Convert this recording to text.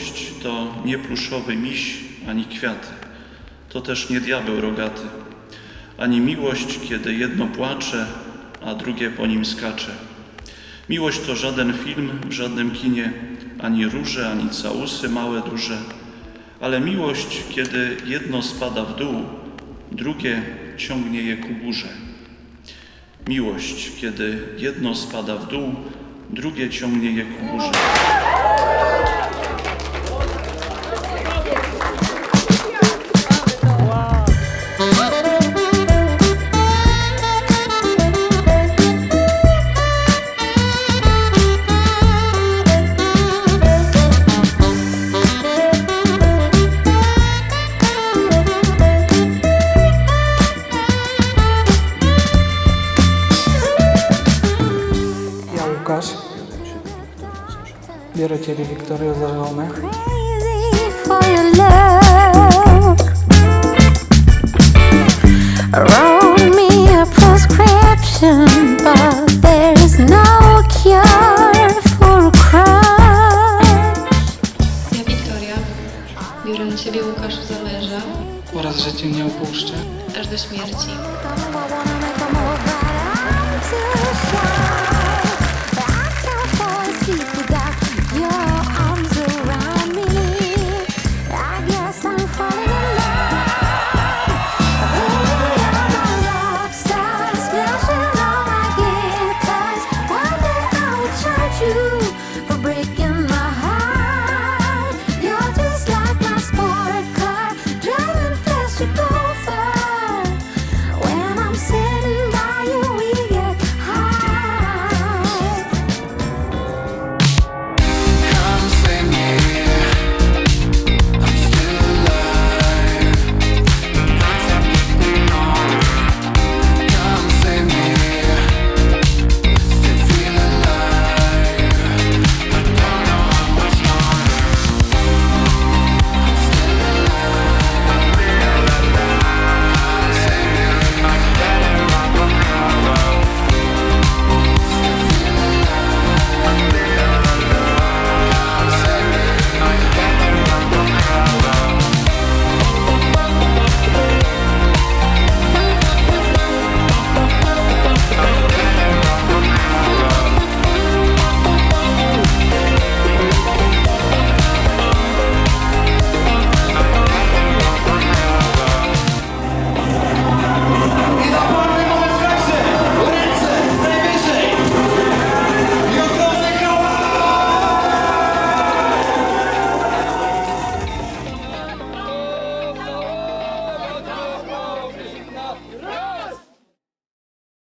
Miłość to nie pluszowy miś ani kwiaty, to też nie diabeł rogaty, ani miłość, kiedy jedno płacze, a drugie po nim skacze. Miłość to żaden film w żadnym kinie, ani róże, ani całusy małe, duże, ale miłość, kiedy jedno spada w dół, drugie ciągnie je ku górze. Miłość, kiedy jedno spada w dół, drugie ciągnie je ku górze. Biorę Ciebie, Wiktorio, za żonę. crazy for your love. Wrote me a prescription, but there's no cure for a crush. Ja Wiktoria biorę na siebie Łukasza za męża oraz że Cię nie opuszczę. aż do śmierci.